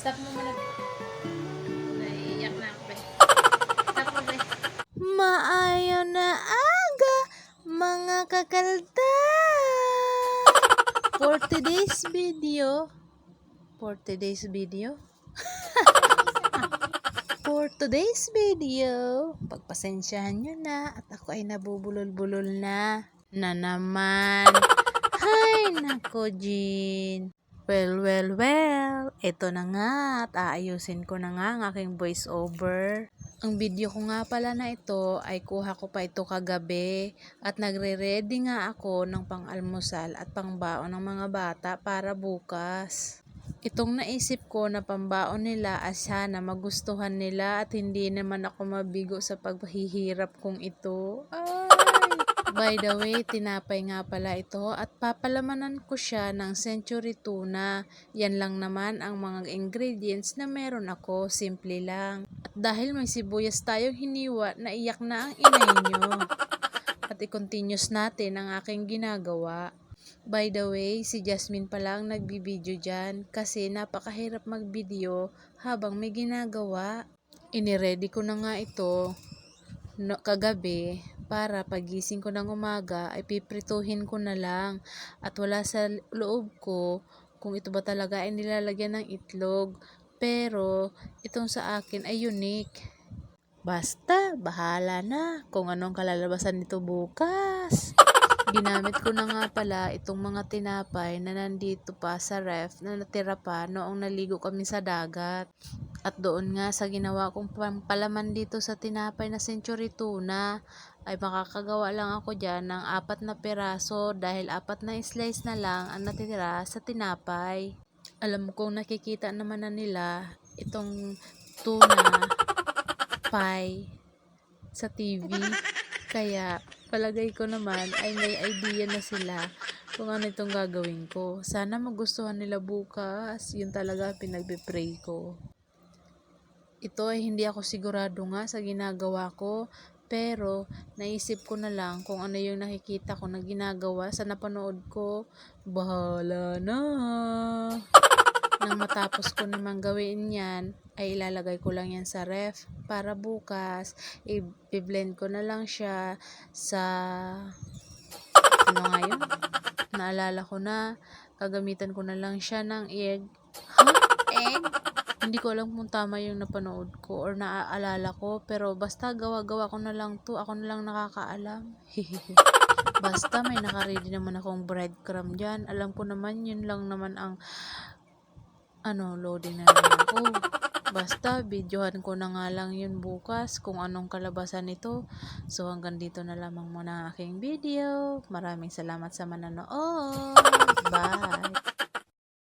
Stop mo muna. Naiiyak na ako, be. Stop mo, be. Maayo na aga, mga kakalta! For today's video, for today's video, for today's video, pagpasensyahan nyo na at ako ay nabubulol-bulol na na naman. Hay, nako, Jean. Well, well, well. Ito na nga at aayusin ko na nga ang aking voice over. Ang video ko nga pala na ito ay kuha ko pa ito kagabi at nagre-ready nga ako ng pang-almusal at pangbaon ng mga bata para bukas. Itong naisip ko na pambaon nila as sana magustuhan nila at hindi naman ako mabigo sa paghihirap kong ito. Ay! By the way, tinapay nga pala ito at papalamanan ko siya ng century tuna. Yan lang naman ang mga ingredients na meron ako, simple lang. At dahil may sibuyas tayong hiniwa, naiyak na ang inay nyo. At i-continuous natin ang aking ginagawa. By the way, si Jasmine pala ang nagbibideo dyan kasi napakahirap magvideo habang may ginagawa. Iniready ko na nga ito no, kagabi para pagising ko ng umaga ay piprituhin ko na lang. At wala sa loob ko kung ito ba talaga ay nilalagyan ng itlog. Pero itong sa akin ay unique. Basta bahala na kung anong kalalabasan nito bukas. Ginamit ko na nga pala itong mga tinapay na nandito pa sa ref na natira pa noong naligo kami sa dagat at doon nga sa ginawa kong pampalaman dito sa tinapay na century tuna ay makakagawa lang ako dyan ng apat na peraso dahil apat na slice na lang ang natitira sa tinapay. Alam kong nakikita naman na nila itong tuna pie sa TV. Kaya palagay ko naman ay may idea na sila kung ano itong gagawin ko. Sana magustuhan nila bukas. Yun talaga pinagbe-pray ko. Ito ay hindi ako sigurado nga sa ginagawa ko, pero naisip ko na lang kung ano yung nakikita ko na ginagawa sa napanood ko. Bahala na. Nang matapos ko naman gawin yan, ay ilalagay ko lang yan sa ref para bukas, i-blend ko na lang siya sa ano nga yun? Naalala ko na, gagamitan ko na lang siya ng egg. Huh? Egg? Hindi ko alam kung tama yung napanood ko or naaalala ko, pero basta gawa-gawa ko na lang to, ako na lang nakakaalam. basta may nakaready naman akong breadcrumb dyan. Alam ko naman, yun lang naman ang ano, loading na ako. Basta, videohan ko na nga lang yun bukas kung anong kalabasan nito. So, hanggang dito na lamang muna aking video. Maraming salamat sa mananood. Bye!